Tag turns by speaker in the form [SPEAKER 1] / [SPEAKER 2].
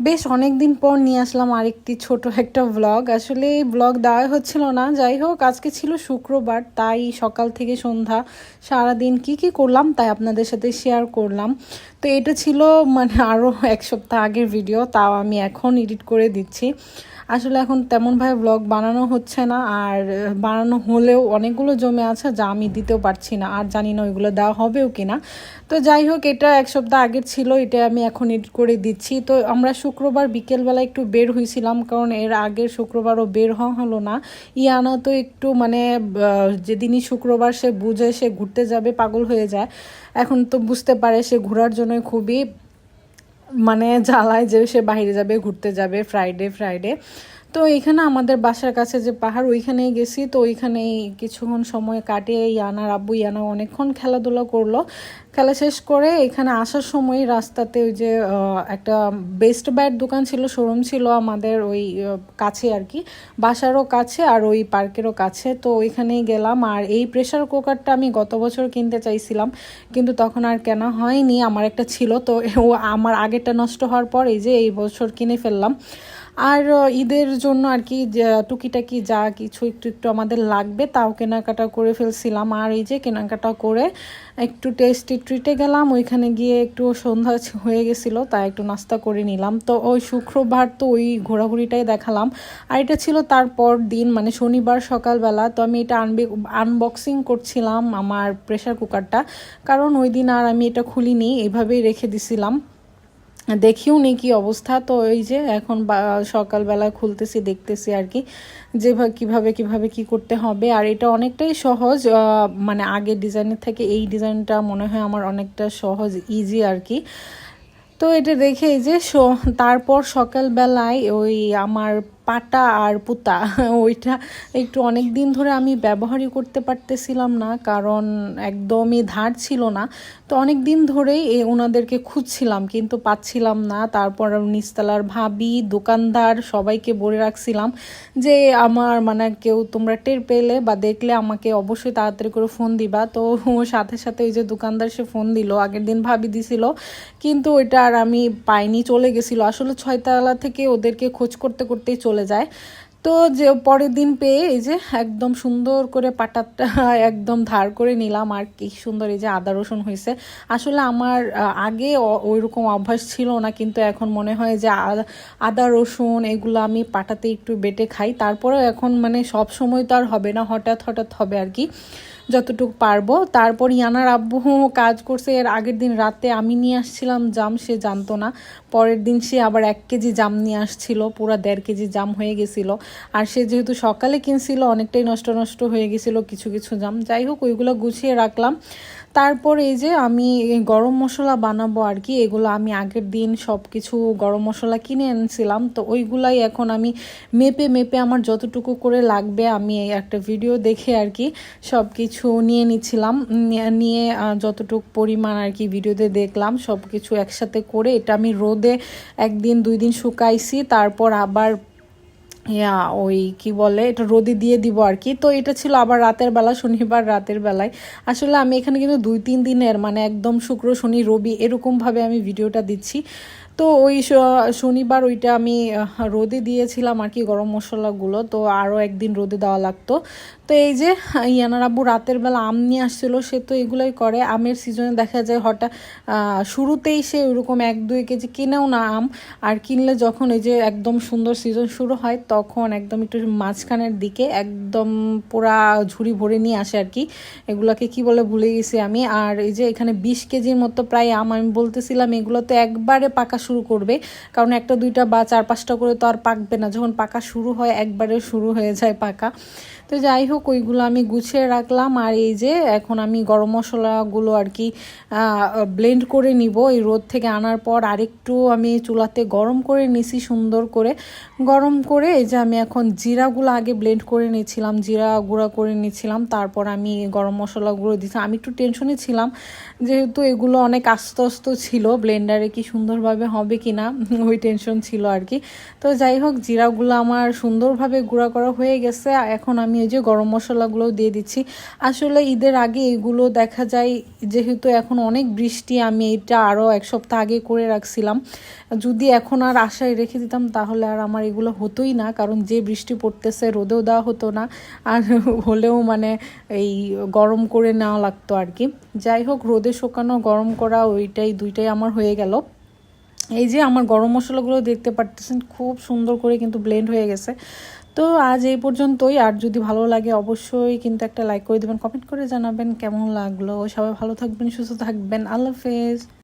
[SPEAKER 1] বেশ অনেক দিন পর নিয়ে আসলাম আরেকটি ছোট একটা ব্লগ আসলে ব্লগ দেওয়া হচ্ছিল না। যাই হোক, আজকে ছিল শুক্রবার, তাই সকাল থেকে সন্ধ্যা সারা দিন কি কি করলাম তাই আপনাদের সাথে শেয়ার করলাম। তো এটা ছিল মানে আরও এক সপ্তাহ আগের ভিডিও তাও আমি এখন এডিট করে দিচ্ছি। আসলে এখন তেমনভাবে ব্লগ বানানো হচ্ছে না, আর বানানো হলেও অনেকগুলো জমে আছে, যা আমি দিতেও পারছি না, আর জানি না ওইগুলো দেওয়া হবেও কি না তো যাই হোক, এটা এক সপ্তাহ আগের ছিল, এটা আমি এখন এডিট করে দিচ্ছি। তো আমরা শুক্রবার বিকেলবেলা একটু বের হয়েছিলাম কারণ এর আগের শুক্রবারও বের হওয়া হলো না। ইয়ানা তো একটু মানে যেদিনই শুক্রবার সে বুঝে সে ঘুরতে যাবে, পাগল হয়ে যায়। এখন তো বুঝতে পারে সে ঘোরার জন্য খুবই মানে জ্বালায় যে সে বাইরে যাবে ঘুরতে যাবে ফ্রাইডে ফ্রাইডে তো এখানে আমাদের বাসার কাছে যে পাহাড়, ওইখানেই গেছি। তো ওইখানেই কিছুক্ষণ সময় কাটিয়ে ইয়ানার আব্বু ইয়ানা অনেকক্ষণ খেলাধুলা করল। খেলা শেষ করে এখানে আসার সময় রাস্তাতে ওই যে একটা বেস্ট ব্যাট দোকান ছিল শোরুম ছিল আমাদের ওই কাছে আর কি। বাসারও কাছে আর ওই পার্কেরও কাছে। তো ওইখানেই গেলাম। আর এই প্রেশার কুকারটা আমি গত বছর কিনতে চাইছিলাম, কিন্তু তখন আর কেনা হয়নি। আমার একটা ছিল, তো ও আমার আগেরটা নষ্ট হওয়ার পর এই যে এই বছর কিনে ফেললাম। আর ঈদের জন্য আর কি টুকিটাকি যা কিছু একটু একটু আমাদের লাগবে, তাও কেনাকাটা করে ফেলছিলাম। আর এই যে কেনাকাটা করে একটু টেস্টি ট্রিটে গেলাম, ওইখানে গিয়ে একটু সন্ধ্যা হয়ে গেছিল, তাই একটু নাস্তা করে নিলাম। তো ওই শুক্রবার তো ওই ঘোরাঘুরিটাই দেখালাম। আর এটা ছিল তারপর দিন মানে শনিবার সকালবেলা, তো আমি এটা আনবি আনবক্সিং করছিলাম আমার প্রেশার কুকারটা কারণ ওই দিন আর আমি এটা খুলিনি এইভাবেই রেখে দিছিলাম। দেখিও নি কি অবস্থা। তো ওই যে এখন সকালবেলা খুলতেছি, দেখতেছি আর কি, যে কীভাবে কীভাবে কি করতে হবে। আর এটা অনেকটাই সহজ মানে আগের ডিজাইনের থেকে এই ডিজাইনটা মনে হয় আমার অনেকটা সহজ ইজি আর কি। তো এটা দেখে এই যে তারপর সকালবেলায় ওই আমার পাটা আর পুতা, ওইটা একটু অনেক দিন ধরে আমি ব্যবহারই করতে পারতেছিলাম না, কারণ একদমই ধার ছিল না। তো অনেক দিন ধরেই এ ওনাদেরকে খুঁজছিলাম, কিন্তু পাচ্ছিলাম না। তারপর নিস্তালার ভাবি, দোকানদার সবাইকে বলে রাখছিলাম যে, আমার মানে কেউ তোমরা টের পেলে বা দেখলে আমাকে অবশ্যই তাড়াতাড়ি করে ফোন দিবা। তো সাথে সাথে ওই যে দোকানদার সে ফোন দিল, আগের দিন ভাবি দিছিল, কিন্তু ওইটা আর আমি পাইনি, চলে গেছিল। আসলে ছয়তলা থেকে ওদেরকে খোঁজ করতে করতেই চলে চলে যায়। তো যে পরের দিন পেয়ে এই যে একদম সুন্দর করে পাটাটা একদম ধার করে নিলাম আর কি সুন্দর এই যে আদা রসুন হয়েছে। আসলে আমার আগে ওই রকম অভ্যাস ছিল না, কিন্তু এখন মনে হয় যে আদা রসুন এগুলো আমি পাটাতে একটু বেটে খাই। তারপরেও এখন মানে সব সময় তো আর হবে না, হঠাৎ হঠাৎ হবে আর কি। যতটুকু পারব। তারপর ইয়ানার আব্বু কাজ করছে। এর আগের দিন রাতে আমি নিয়ে আসছিলাম জাম, সে জানতো না। পরের দিন সে আবার এক কেজি জাম নিয়ে আসছিল। পুরো দেড় কেজি জাম হয়ে গেছিল। আর সে যেহেতু সকালে কিনছিল, অনেকটাই নষ্ট নষ্ট হয়ে গেছিল কিছু কিছু জাম। যাই হোক, ওইগুলো গুছিয়ে রাখলাম। তারপর এই যে আমি গরম মশলা বানাবো আর কি, এগুলো আমি আগের দিন সব কিছু গরম মশলা কিনে এনেছিলাম। তো ওইগুলাই এখন আমি মেপে মেপে আমার যতটুকু করে লাগবে আমি একটা ভিডিও দেখে আর কি সব কিছু নিয়ে নিচ্ছিলাম নিয়ে যতটুকু পরিমাণ আর কি ভিডিওতে দেখলাম সব কিছু একসাথে করে এটা আমি রোদে একদিন দুই দিন শুকাইছি, তারপর আবার ইয়া, ওই কি বলে, এটা রোদে দিয়ে দিব আর কি। তো এটা ছিল আবার রাতের বেলা, শনিবার রাতের বেলায়। আসলে আমি এখানে কিন্তু দুই, তিন দিনের মানে একদম শুক্র, শনি, রবি এরকমভাবে আমি ভিডিওটা দিচ্ছি। তো ওই শনিবার ওইটা আমি রোদে দিয়েছিলাম আর কি, গরম মশলাগুলো। তো আরও একদিন রোদে দেওয়া লাগতো। তো এই যে ইয়ানার আব্বু রাতের বেলা আম নিয়ে আসছিল, সে তো এগুলোই করে। আমের সিজনে দেখা যায় হঠাৎ শুরুতেই সে ওইরকম এক, দুই কেজি কিনেও না আম, আর কিনলে যখন এই যে একদম সুন্দর সিজন শুরু হয়, তখন একদম একটু মাঝখানের দিকে একদম পুরা ঝুড়ি ভরে নিয়ে আসে আর কি। এগুলোকে কি বলে ভুলে গেছি আমি। আর এই যে এখানে বিশ কেজির মতো প্রায় আম, আমি বলতেছিলাম, এগুলো তো একবারে পাকা শুরু করবে। কারণ একটা, দুইটা বা চার, পাঁচটা করে তো আর পাকবে না। যখন পাকা শুরু হয়, একবারে শুরু হয়ে যায় পাকা। তো যাই হোক ওইগুলো আমি গুছিয়ে রাখলাম। আর এই যে এখন আমি গরম মশলাগুলো আর কি ব্লেন্ড করে নিব। এই রোদ থেকে আনার পর আরেকটু আমি চুলাতে গরম করে নিছি সুন্দর করে। গরম করে এই যে আমি এখন জিরাগুলো আগে ব্লেন্ড করে নিয়েছিলাম, জিরা গুঁড়া করে নিয়েছিলাম। তারপর আমি গরম মশলাগুলো দিয়েছি আমি একটু টেনশনে ছিলাম, যেহেতু এগুলো অনেক আস্তে আস্তে ছিল ব্লেন্ডারে কি সুন্দরভাবে হবে কি না, ওই টেনশন ছিল আর কি। তো যাই হোক, জিরাগুলো আমার সুন্দরভাবে গুঁড়া করা হয়ে গেছে। এখন আমি এই যে গরম মশলাগুলো দিয়ে দিচ্ছি। আসলে ঈদের আগে এগুলো দেখা যায়, যেহেতু এখন অনেক বৃষ্টি, আমি এটা আরও এক সপ্তাহ আগে করে রাখছিলাম। যদি এখন আর আশায় রেখে দিতাম, তাহলে আর আমার এগুলো হতোই না, কারণ যে বৃষ্টি পড়তেছে, রোদেও দেওয়া হতো না। আর হলেও মানে এই গরম করে নেওয়া লাগতো আর কি। যাই হোক, রোদে শুকানো, গরম করা, ওইটাই, দুইটাই আমার হয়ে গেল। এই যে আমার গরম মশলাগুলো দেখতে পারতেছেন, খুব সুন্দর করে কিন্তু ব্লেন্ড হয়ে গেছে। তো আজ এই পর্যন্তই। আর যদি ভালো লাগে অবশ্যই কিন্তু একটা লাইক করে দেবেন কমেন্ট করে জানাবেন কেমন লাগল। সবাই ভালো থাকবেন, সুস্থ থাকবেন। আল্লাহ হাফেজ।